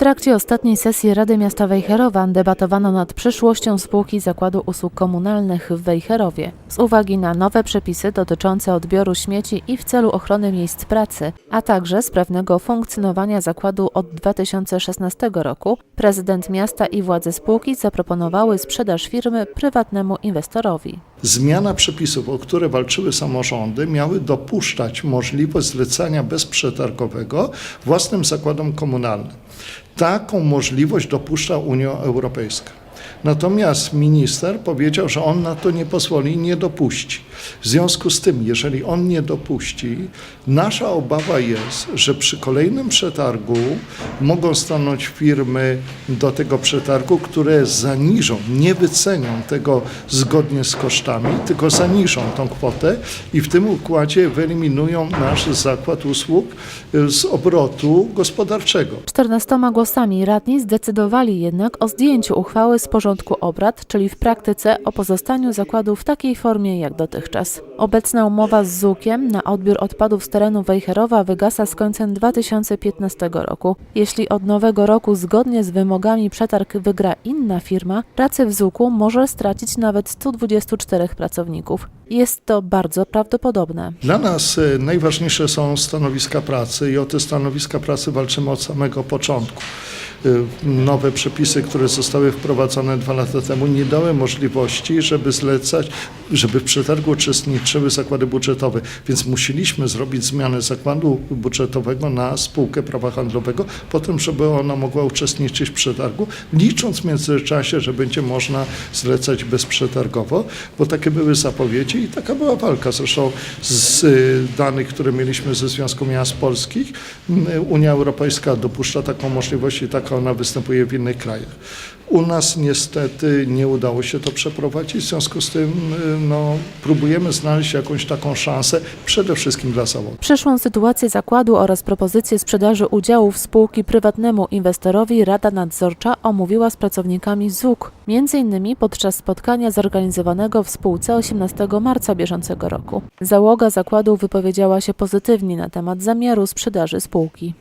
trakcie ostatniej sesji Rady Miasta Wejherowa debatowano nad przyszłością spółki Zakładu Usług Komunalnych w Wejherowie z uwagi na nowe przepisy dotyczące odbioru śmieci i w celu ochrony miejsc pracy, a także sprawnego funkcjonowania zakładu od 2016 roku. Prezydent miasta i władze spółki zaproponowały sprzedaż firmy prywatnemu inwestorowi. Zmiana przepisów, o które walczyły samorządy, miały dopuszczać możliwość zlecania bezprzetargowego własnym zakładom komunalnym. Taką możliwość dopuszcza Unia Europejska. Natomiast minister powiedział, że on na to nie pozwoli i nie dopuści. W związku z tym, jeżeli on nie dopuści, nasza obawa jest, że przy kolejnym przetargu mogą stanąć firmy do tego przetargu, które zaniżą, nie wycenią tego zgodnie z kosztami, tylko zaniżą tą kwotę i w tym układzie wyeliminują nasz zakład usług y, z obrotu gospodarczego. 14 głosami radni zdecydowali jednak o zdjęciu uchwały z porządku obrad, czyli w praktyce o pozostaniu zakładu w takiej formie jak dotychczas. Obecna umowa z ZUK-iem na odbiór odpadów z terenu Wejherowa wygasa z końcem 2015 roku. Jeśli od nowego roku zgodnie z wymogami przetarg wygra inna firma, pracę w ZUK-u może stracić nawet 124 pracowników. Jest to bardzo prawdopodobne. Dla nas y, najważniejsze są stanowiska pracy i o te stanowiska pracy walczymy od samego początku. Y, Nowe przepisy, które zostały wprowadzone dwa lata temu, nie dały możliwości, żeby zlecać, żeby w przetargu uczestniczyły zakłady budżetowe, więc musieliśmy zrobić zmianę zakładu budżetowego na spółkę prawa handlowego, po tym, żeby ona mogła uczestniczyć w przetargu, licząc w międzyczasie, że będzie można zlecać bezprzetargowo, bo takie były zapowiedzi i taka była walka. Zresztą z y, danych, które mieliśmy ze Związku Miast Polskich, y, Unia Europejska dopuszcza taką możliwość i ona występuje w innych krajach. U nas niestety nie udało się to przeprowadzić, w związku z tym y, no, próbujemy znaleźć jakąś taką szansę, przede wszystkim dla załogi. Przyszłą sytuację zakładu oraz propozycję sprzedaży udziałów spółki prywatnemu inwestorowi Rada Nadzorcza omówiła z pracownikami ZUK, m.in. podczas spotkania zorganizowanego w spółce 18 marca bieżącego roku. Załoga zakładu wypowiedziała się pozytywnie na temat zamiaru sprzedaży spółki.